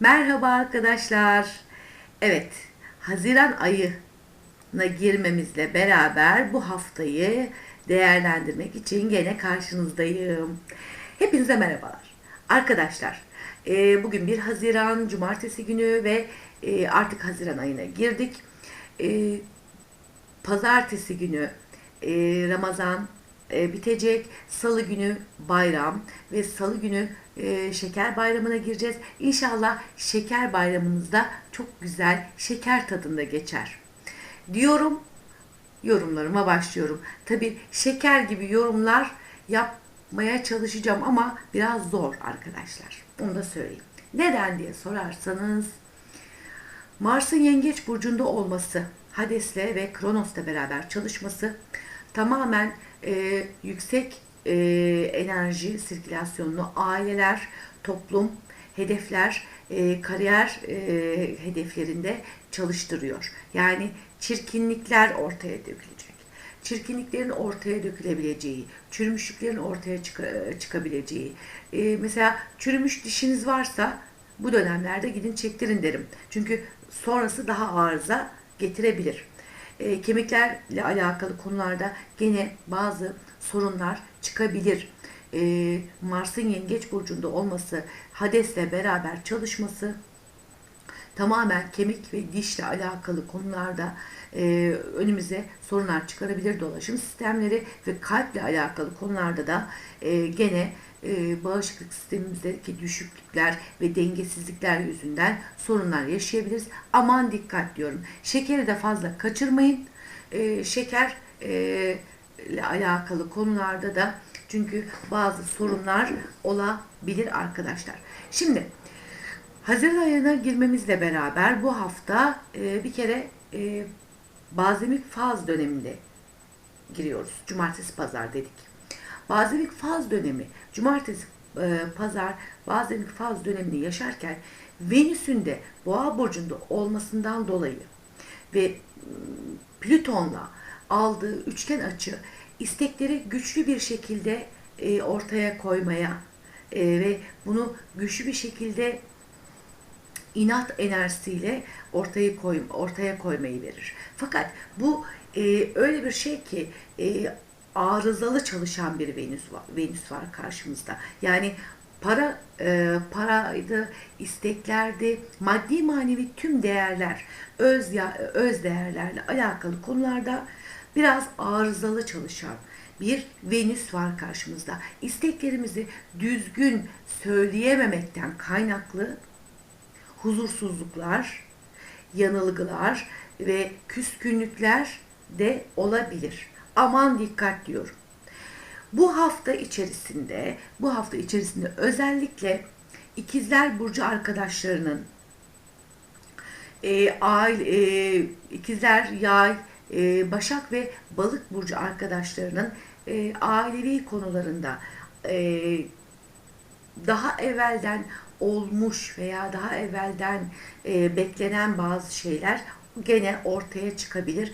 Merhaba arkadaşlar. Evet, Haziran ayına girmemizle beraber bu haftayı değerlendirmek için gene karşınızdayım. Hepinize merhabalar. Arkadaşlar, e, bugün 1 Haziran Cumartesi günü ve e, artık Haziran ayına girdik. E, Pazartesi günü Ramazan e, bitecek. Salı günü bayram ve salı günü e, şeker bayramına gireceğiz. İnşallah şeker bayramımızda çok güzel şeker tadında geçer. Diyorum yorumlarıma başlıyorum. Tabi şeker gibi yorumlar yapmaya çalışacağım ama biraz zor arkadaşlar. Onu da söyleyeyim. Neden diye sorarsanız Mars'ın Yengeç burcunda olması, Hades'le ve Kronos'la beraber çalışması tamamen e, yüksek e, enerji sirkülasyonunu aileler, toplum, hedefler, e, kariyer e, hedeflerinde çalıştırıyor. Yani çirkinlikler ortaya dökülecek. Çirkinliklerin ortaya dökülebileceği, çürümüşlüklerin ortaya çıka- çıkabileceği. E, mesela çürümüş dişiniz varsa bu dönemlerde gidin çektirin derim. Çünkü sonrası daha arıza getirebilir. E, kemiklerle alakalı konularda gene bazı sorunlar çıkabilir. E, Mars'ın yengeç burcunda olması, Hades'le beraber çalışması tamamen kemik ve dişle alakalı konularda e, önümüze sorunlar çıkarabilir dolaşım sistemleri ve kalple alakalı konularda da e, gene e, bağışıklık sistemimizdeki düşüklükler ve dengesizlikler yüzünden sorunlar yaşayabiliriz. Aman dikkat diyorum. Şekeri de fazla kaçırmayın. E, şeker e, ile alakalı konularda da çünkü bazı sorunlar olabilir arkadaşlar. Şimdi Haziran ayına girmemizle beraber bu hafta e, bir kere e, bazemik faz döneminde giriyoruz. Cumartesi pazar dedik. Bazemik faz dönemi, cumartesi e, pazar bazemik faz dönemini yaşarken Venüs'ün de boğa burcunda olmasından dolayı ve Plüton'la aldığı üçgen açı istekleri güçlü bir şekilde e, ortaya koymaya e, ve bunu güçlü bir şekilde inat enerjisiyle ortaya koy, ortaya koymayı verir. Fakat bu e, öyle bir şey ki e, arızalı çalışan bir Venüs var, Venüs var karşımızda. Yani para e, paraydı, isteklerdi, maddi manevi tüm değerler, öz ya, öz değerlerle alakalı konularda biraz arızalı çalışan bir Venüs var karşımızda. İsteklerimizi düzgün söyleyememekten kaynaklı huzursuzluklar, yanılgılar ve küskünlükler de olabilir. Aman dikkat diyorum. Bu hafta içerisinde, bu hafta içerisinde özellikle ikizler burcu arkadaşlarının e, aile, e, ikizler, yay, e, başak ve balık burcu arkadaşlarının e, ailevi konularında e, daha evvelden olmuş veya daha evvelden e, beklenen bazı şeyler gene ortaya çıkabilir.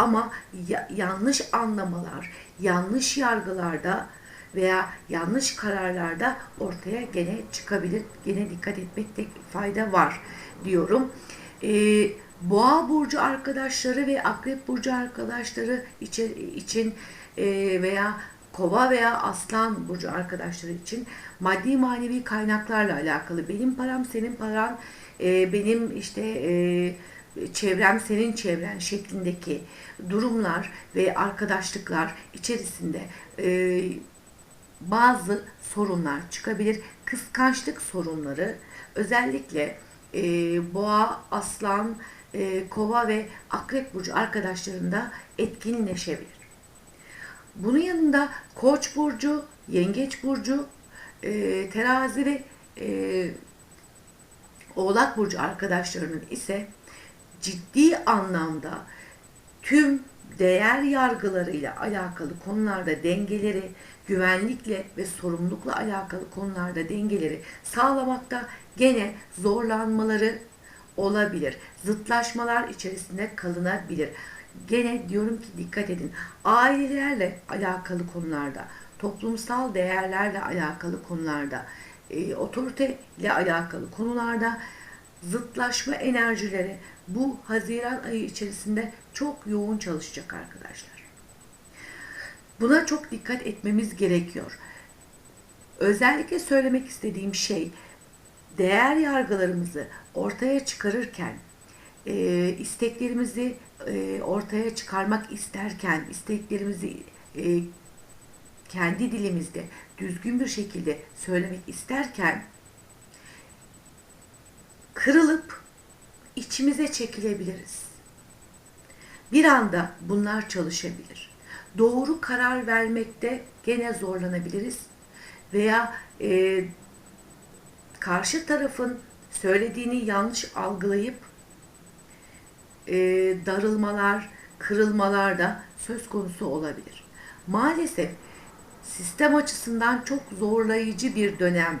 Ama ya, yanlış anlamalar, yanlış yargılarda veya yanlış kararlarda ortaya gene çıkabilir. Gene dikkat etmekte fayda var diyorum. E, Boğa burcu arkadaşları ve Akrep burcu arkadaşları için, için e, veya Kova veya Aslan burcu arkadaşları için maddi manevi kaynaklarla alakalı benim param senin paran e, benim işte e, çevrem senin çevren şeklindeki durumlar ve arkadaşlıklar içerisinde e, bazı sorunlar çıkabilir. Kıskançlık sorunları özellikle e, boğa, aslan, e, kova ve akrep burcu arkadaşlarında etkinleşebilir. Bunun yanında koç burcu, yengeç burcu, e, terazi ve e, oğlak burcu arkadaşlarının ise ciddi anlamda tüm değer yargılarıyla alakalı konularda dengeleri, güvenlikle ve sorumlulukla alakalı konularda dengeleri sağlamakta gene zorlanmaları olabilir. Zıtlaşmalar içerisinde kalınabilir. Gene diyorum ki dikkat edin. Ailelerle alakalı konularda, toplumsal değerlerle alakalı konularda, e, otorite ile alakalı konularda zıtlaşma enerjileri bu Haziran ayı içerisinde çok yoğun çalışacak arkadaşlar. Buna çok dikkat etmemiz gerekiyor. Özellikle söylemek istediğim şey değer yargılarımızı ortaya çıkarırken e, isteklerimizi e, ortaya çıkarmak isterken isteklerimizi e, kendi dilimizde düzgün bir şekilde söylemek isterken kırılıp içimize çekilebiliriz. Bir anda bunlar çalışabilir. Doğru karar vermekte gene zorlanabiliriz veya e, karşı tarafın söylediğini yanlış algılayıp e, darılmalar, kırılmalar da söz konusu olabilir. Maalesef sistem açısından çok zorlayıcı bir dönem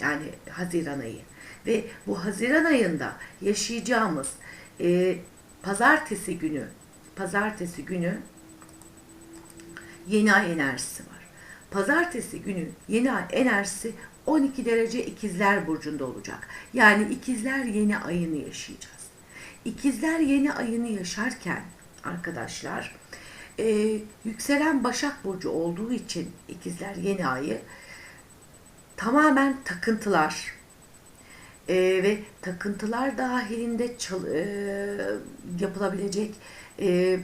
yani Haziran ayı ve bu Haziran ayında yaşayacağımız e, pazartesi günü pazartesi günü yeni ay enerjisi var. Pazartesi günü yeni ay enerjisi 12 derece ikizler burcunda olacak. Yani ikizler yeni ayını yaşayacağız. İkizler yeni ayını yaşarken arkadaşlar e, yükselen Başak Burcu olduğu için ikizler yeni ayı tamamen takıntılar e, ve takıntılar dahilinde çal, e, yapılabilecek e,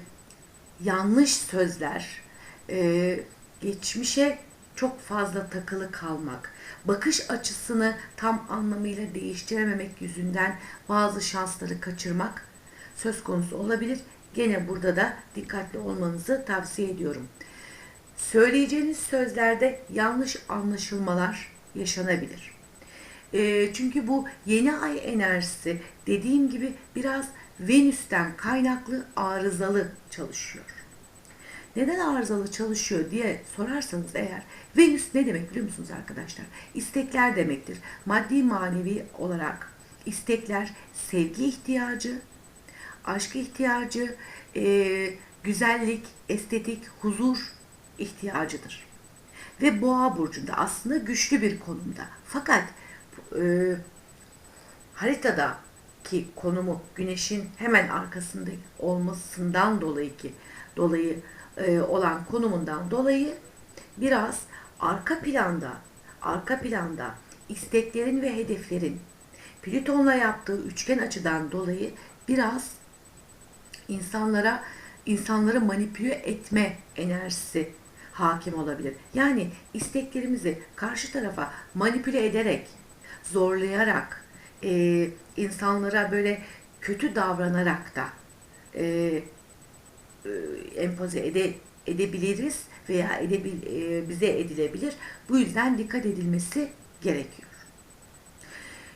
yanlış sözler, e, geçmişe çok fazla takılı kalmak, bakış açısını tam anlamıyla değiştirememek yüzünden bazı şansları kaçırmak söz konusu olabilir. Gene burada da dikkatli olmanızı tavsiye ediyorum. Söyleyeceğiniz sözlerde yanlış anlaşılmalar yaşanabilir. E, çünkü bu yeni ay enerjisi dediğim gibi biraz Venüs'ten kaynaklı arızalı çalışıyor. Neden arızalı çalışıyor diye sorarsanız eğer Venüs ne demek biliyor musunuz arkadaşlar? İstekler demektir. Maddi manevi olarak istekler sevgi ihtiyacı, aşk ihtiyacı, e, güzellik, estetik, huzur ihtiyacıdır. Ve boğa burcunda aslında güçlü bir konumda. Fakat e, haritadaki konumu güneşin hemen arkasında olmasından dolayı ki dolayı e, olan konumundan dolayı biraz arka planda arka planda isteklerin ve hedeflerin Plüton'la yaptığı üçgen açıdan dolayı biraz insanlara insanları manipüle etme enerjisi hakim olabilir. Yani isteklerimizi karşı tarafa manipüle ederek, zorlayarak, e, insanlara böyle kötü davranarak da e, e, empoze ede, edebiliriz veya edebil, e, bize edilebilir. Bu yüzden dikkat edilmesi gerekiyor.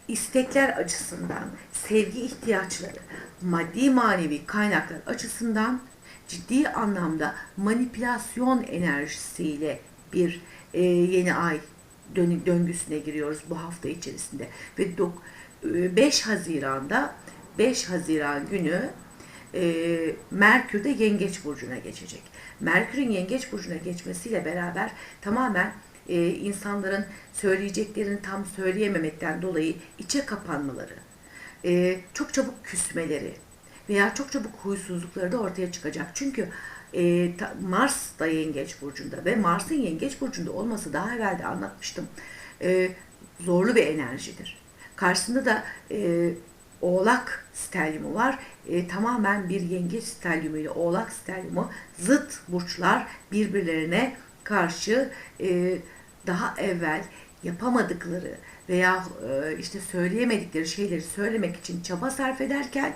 İstekler açısından, sevgi ihtiyaçları, maddi manevi kaynaklar açısından ciddi anlamda manipülasyon enerjisiyle bir e, yeni ay döngüsüne giriyoruz bu hafta içerisinde. Ve 5 Haziran'da 5 Haziran günü e, Merkür de Yengeç Burcu'na geçecek. Merkür'ün Yengeç Burcu'na geçmesiyle beraber tamamen e, insanların söyleyeceklerini tam söyleyememekten dolayı içe kapanmaları, e, çok çabuk küsmeleri veya çok çabuk huysuzlukları da ortaya çıkacak. Çünkü e, Mars da Yengeç Burcu'nda ve Mars'ın Yengeç Burcu'nda olması daha evvel de anlatmıştım. E, zorlu bir enerjidir. Karşısında da e, Oğlak stelyumu var. E, tamamen bir yengeç stelyumu ile Oğlak stelyumu zıt burçlar birbirlerine karşı e, daha evvel yapamadıkları veya e, işte söyleyemedikleri şeyleri söylemek için çaba sarf ederken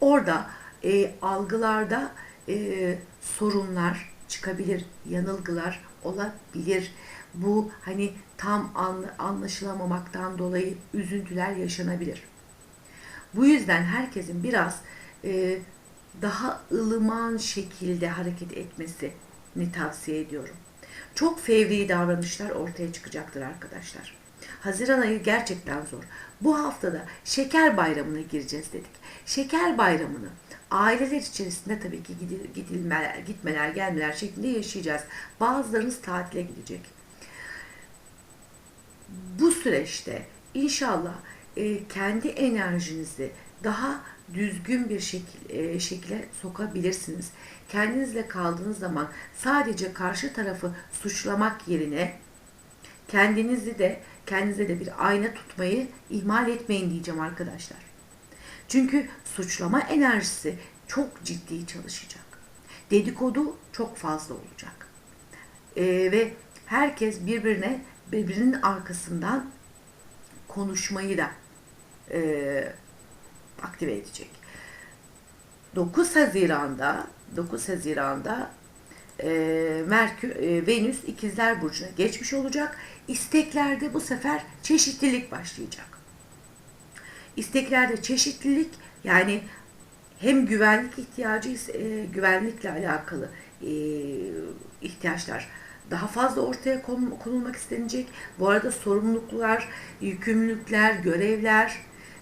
orada e, algılarda e, sorunlar çıkabilir, yanılgılar olabilir. Bu hani tam anlaşılamamaktan dolayı üzüntüler yaşanabilir. Bu yüzden herkesin biraz e, daha ılıman şekilde hareket etmesini tavsiye ediyorum. Çok fevri davranışlar ortaya çıkacaktır arkadaşlar. Haziran ayı gerçekten zor. Bu haftada şeker bayramına gireceğiz dedik. Şeker bayramını aileler içerisinde tabii ki gidilmeler, gitmeler, gelmeler şeklinde yaşayacağız. Bazılarınız tatile gidecek. Bu süreçte inşallah e, kendi enerjinizi daha düzgün bir şekil, e, sokabilirsiniz. Kendinizle kaldığınız zaman sadece karşı tarafı suçlamak yerine kendinizi de kendinize de bir ayna tutmayı ihmal etmeyin diyeceğim arkadaşlar. Çünkü suçlama enerjisi çok ciddi çalışacak. Dedikodu çok fazla olacak. Ee, ve herkes birbirine birbirinin arkasından konuşmayı da e, aktive edecek. 9 Haziran'da 9 Haziran'da e, Merkür e, Venüs ikizler burcuna geçmiş olacak. İsteklerde bu sefer çeşitlilik başlayacak. İsteklerde çeşitlilik yani hem güvenlik ihtiyacı e, güvenlikle alakalı e, ihtiyaçlar daha fazla ortaya kon- konulmak istenecek. Bu arada sorumluluklar, yükümlülükler, görevler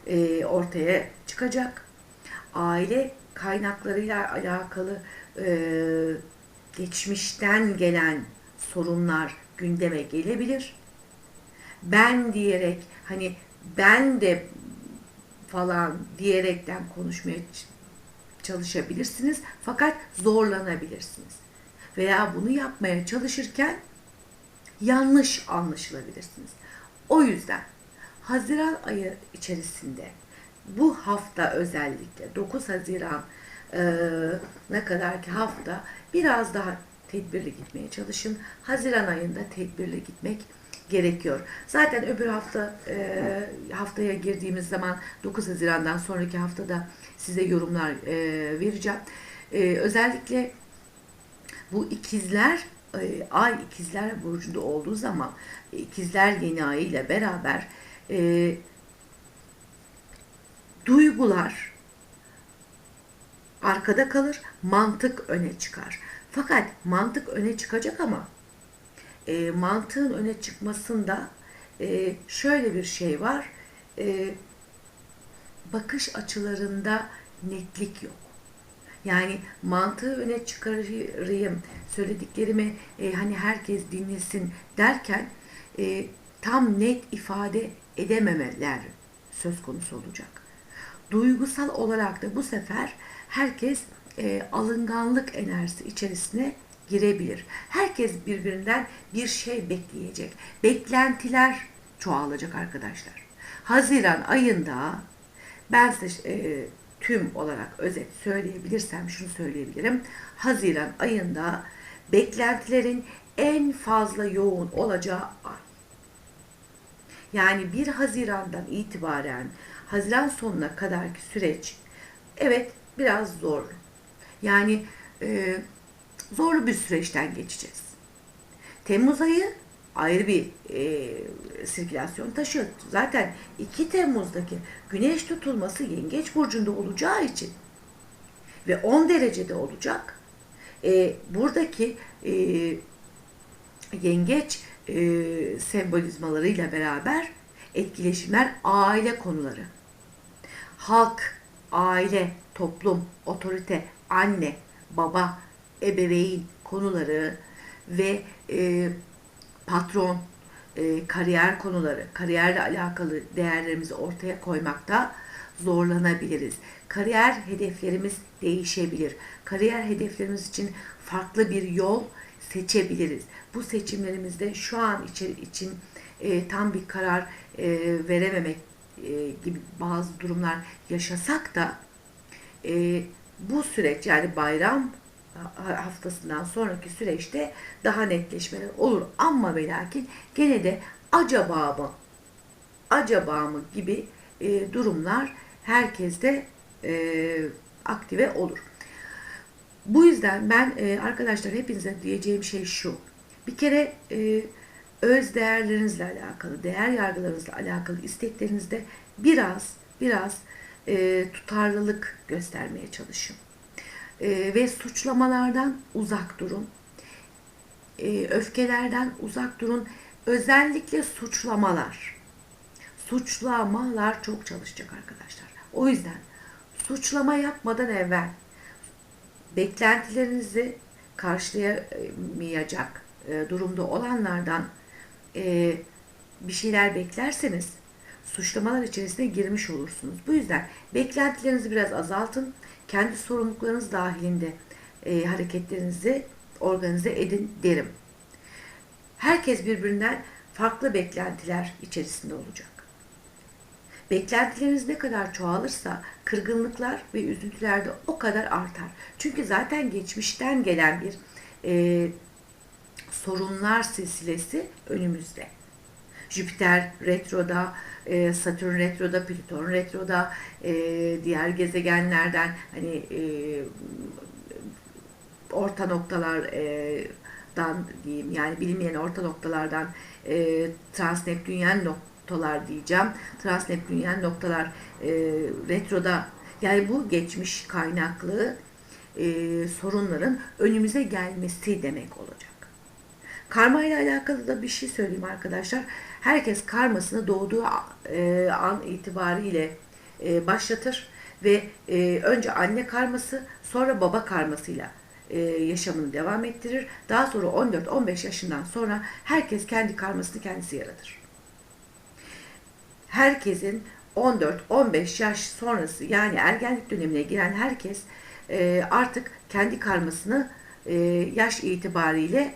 e, ortaya çıkacak. Aile kaynaklarıyla alakalı e, geçmişten gelen sorunlar gündeme gelebilir. Ben diyerek hani ben de falan diyerekten konuşmaya çalışabilirsiniz fakat zorlanabilirsiniz. Veya bunu yapmaya çalışırken yanlış anlaşılabilirsiniz. O yüzden Haziran ayı içerisinde bu hafta özellikle 9 Haziran ne kadar ki hafta biraz daha tedbirli gitmeye çalışın. Haziran ayında tedbirli gitmek gerekiyor. Zaten öbür hafta e, haftaya girdiğimiz zaman 9 Haziran'dan sonraki haftada size yorumlar e, vereceğim. E, özellikle bu ikizler e, ay ikizler burcunda olduğu zaman ikizler yeni ayı ile beraber e, duygular arkada kalır, mantık öne çıkar. Fakat mantık öne çıkacak ama e, mantığın öne çıkmasında e, şöyle bir şey var. E, bakış açılarında netlik yok. Yani mantığı öne çıkarayım, söylediklerimi e, hani herkes dinlesin derken e, tam net ifade edememeler söz konusu olacak. Duygusal olarak da bu sefer herkes e, alınganlık enerjisi içerisine girebilir. Herkes birbirinden bir şey bekleyecek. Beklentiler çoğalacak arkadaşlar. Haziran ayında ben size e, tüm olarak özet söyleyebilirsem şunu söyleyebilirim. Haziran ayında beklentilerin en fazla yoğun olacağı ay. Yani 1 Haziran'dan itibaren Haziran sonuna kadarki süreç evet biraz zorlu. Yani e, zorlu bir süreçten geçeceğiz. Temmuz ayı ayrı bir e, sirkülasyon taşıyor. Zaten 2 Temmuz'daki güneş tutulması yengeç burcunda olacağı için ve 10 derecede olacak. E, buradaki e, yengeç e, sembolizmalarıyla beraber etkileşimler aile konuları. Halk, aile, toplum, otorite, anne, baba, ebeveyn konuları ve e, patron, e, kariyer konuları, kariyerle alakalı değerlerimizi ortaya koymakta zorlanabiliriz. Kariyer hedeflerimiz değişebilir. Kariyer hedeflerimiz için farklı bir yol seçebiliriz. Bu seçimlerimizde şu an için, için e, tam bir karar e, verememek e, gibi bazı durumlar yaşasak da e, bu süreç yani bayram haftasından sonraki süreçte daha netleşmeler olur. Ama ve lakin gene de acaba mı acaba mı gibi e, durumlar herkeste e, aktive olur. Bu yüzden ben e, arkadaşlar hepinize diyeceğim şey şu. Bir kere e, öz değerlerinizle alakalı, değer yargılarınızla alakalı isteklerinizde biraz biraz e, tutarlılık göstermeye çalışın. E, ve suçlamalardan uzak durun. E, öfkelerden uzak durun. Özellikle suçlamalar. Suçlamalar çok çalışacak arkadaşlar. O yüzden suçlama yapmadan evvel beklentilerinizi karşılayamayacak e, durumda olanlardan e, bir şeyler beklerseniz suçlamalar içerisine girmiş olursunuz. Bu yüzden beklentilerinizi biraz azaltın. Kendi sorumluluklarınız dahilinde e, hareketlerinizi organize edin derim. Herkes birbirinden farklı beklentiler içerisinde olacak. Beklentileriniz ne kadar çoğalırsa kırgınlıklar ve üzüntüler de o kadar artar. Çünkü zaten geçmişten gelen bir e, sorunlar silsilesi önümüzde. Jüpiter retroda, e, Satürn retroda, Plüton retroda, e, diğer gezegenlerden hani e, orta noktalardan diyeyim yani bilinmeyen orta noktalardan e, transneptünyen noktalar diyeceğim. Transneptünyen noktalar e, retroda yani bu geçmiş kaynaklı e, sorunların önümüze gelmesi demek olacak. Karma ile alakalı da bir şey söyleyeyim arkadaşlar. Herkes karmasını doğduğu e, an itibariyle e, başlatır ve e, önce anne karması sonra baba karmasıyla yaşamını devam ettirir. Daha sonra 14-15 yaşından sonra herkes kendi karmasını kendisi yaratır. Herkesin 14-15 yaş sonrası yani ergenlik dönemine giren herkes artık kendi karmasını yaş itibariyle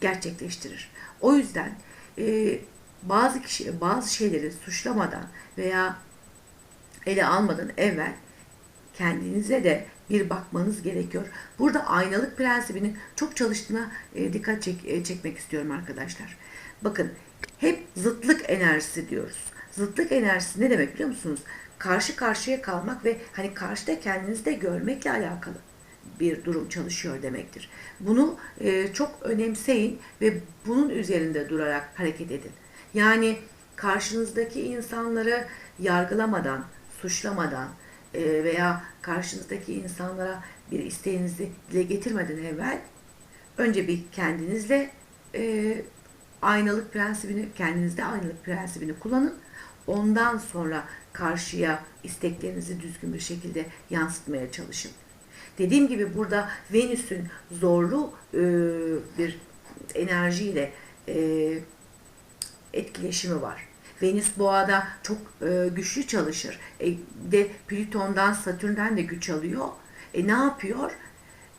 gerçekleştirir. O yüzden e, bazı kişi bazı şeyleri suçlamadan veya ele almadan evvel kendinize de bir bakmanız gerekiyor. Burada aynalık prensibinin çok çalıştığına e, dikkat çek, e, çekmek istiyorum arkadaşlar. Bakın hep zıtlık enerjisi diyoruz. Zıtlık enerjisi ne demek biliyor musunuz? Karşı karşıya kalmak ve hani karşıda kendinizi de görmekle alakalı bir durum çalışıyor demektir. Bunu e, çok önemseyin ve bunun üzerinde durarak hareket edin. Yani karşınızdaki insanları yargılamadan, suçlamadan e, veya karşınızdaki insanlara bir isteğinizi dile getirmeden evvel önce bir kendinizle e, aynalık prensibini, kendinizde aynalık prensibini kullanın. Ondan sonra karşıya isteklerinizi düzgün bir şekilde yansıtmaya çalışın. Dediğim gibi burada Venüs'ün zorlu e, bir enerjiyle e, etkileşimi var. Venüs boğada çok e, güçlü çalışır. E, de Plüton'dan, Satürn'den de güç alıyor. E ne yapıyor?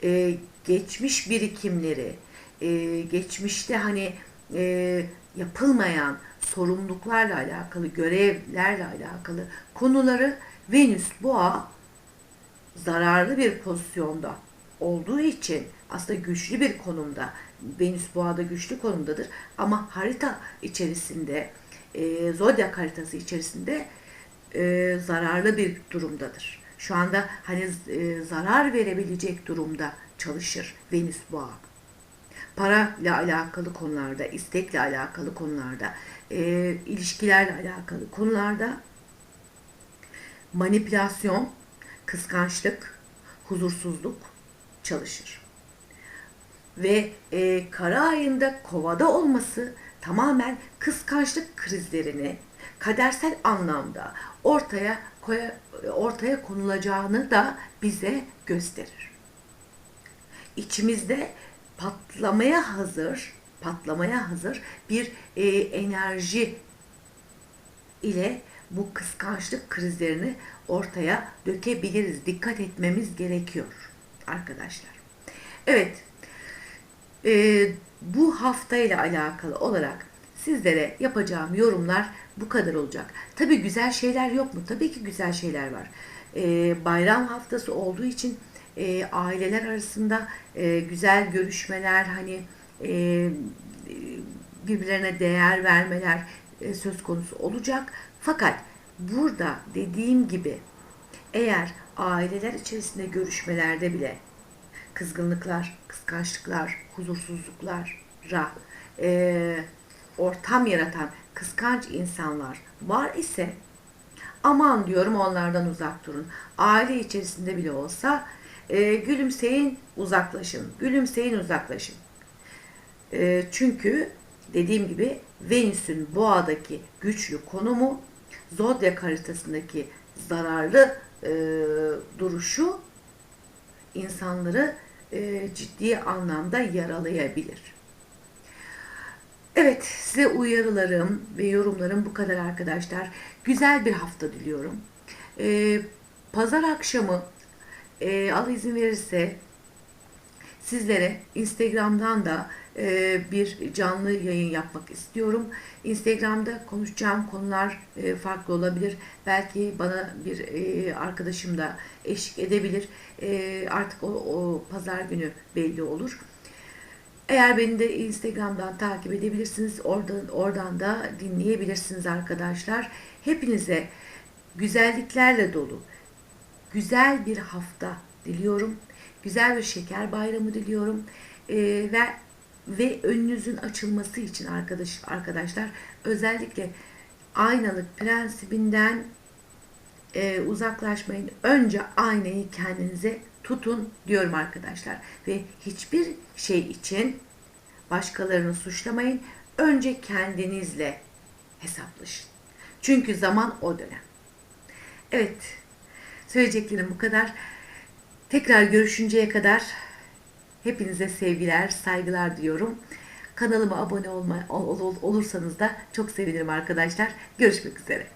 E, geçmiş birikimleri, e, geçmişte hani e, yapılmayan sorumluluklarla alakalı, görevlerle alakalı konuları Venüs boğa zararlı bir pozisyonda olduğu için aslında güçlü bir konumda Venüs boğada güçlü konumdadır ama harita içerisinde e, zodyak haritası içerisinde e, zararlı bir durumdadır. Şu anda hani e, zarar verebilecek durumda çalışır Venüs boğa. Para ile alakalı konularda, istekle alakalı konularda, e, ilişkilerle alakalı konularda manipülasyon, kıskançlık, huzursuzluk çalışır. Ve e, kara ayında kovada olması tamamen kıskançlık krizlerini kadersel anlamda ortaya ortaya konulacağını da bize gösterir. İçimizde patlamaya hazır, patlamaya hazır bir e, enerji ile bu kıskançlık krizlerini ortaya dökebiliriz. Dikkat etmemiz gerekiyor arkadaşlar. Evet, e, bu haftayla alakalı olarak sizlere yapacağım yorumlar bu kadar olacak. Tabi güzel şeyler yok mu? Tabii ki güzel şeyler var. E, bayram haftası olduğu için e, aileler arasında e, güzel görüşmeler, hani e, birbirlerine değer vermeler e, söz konusu olacak. Fakat burada dediğim gibi eğer aileler içerisinde görüşmelerde bile kızgınlıklar, kıskançlıklar, huzursuzluklara e, ortam yaratan kıskanç insanlar var ise aman diyorum onlardan uzak durun. Aile içerisinde bile olsa e, gülümseyin uzaklaşın. Gülümseyin uzaklaşın. E, çünkü dediğim gibi Venüs'ün boğadaki güçlü konumu zodyak haritasındaki zararlı e, duruşu insanları e, ciddi anlamda yaralayabilir. Evet, size uyarılarım ve yorumlarım bu kadar arkadaşlar. Güzel bir hafta diliyorum. Ee, Pazar akşamı e, Allah izin verirse sizlere Instagram'dan da e, bir canlı yayın yapmak istiyorum. Instagram'da konuşacağım konular e, farklı olabilir. Belki bana bir e, arkadaşım da eşlik edebilir. Artık o, o pazar günü belli olur. Eğer beni de Instagram'dan takip edebilirsiniz. Oradan, oradan da dinleyebilirsiniz arkadaşlar. Hepinize güzelliklerle dolu, güzel bir hafta diliyorum. Güzel bir şeker bayramı diliyorum. Ee, ve ve önünüzün açılması için arkadaş arkadaşlar özellikle aynalık prensibinden e, uzaklaşmayın. Önce aynayı kendinize tutun diyorum arkadaşlar. Ve hiçbir şey için başkalarını suçlamayın. Önce kendinizle hesaplaşın. Çünkü zaman o dönem. Evet, söyleyeceklerim bu kadar. Tekrar görüşünceye kadar hepinize sevgiler, saygılar diyorum. Kanalıma abone olma, ol- ol- olursanız da çok sevinirim arkadaşlar. Görüşmek üzere.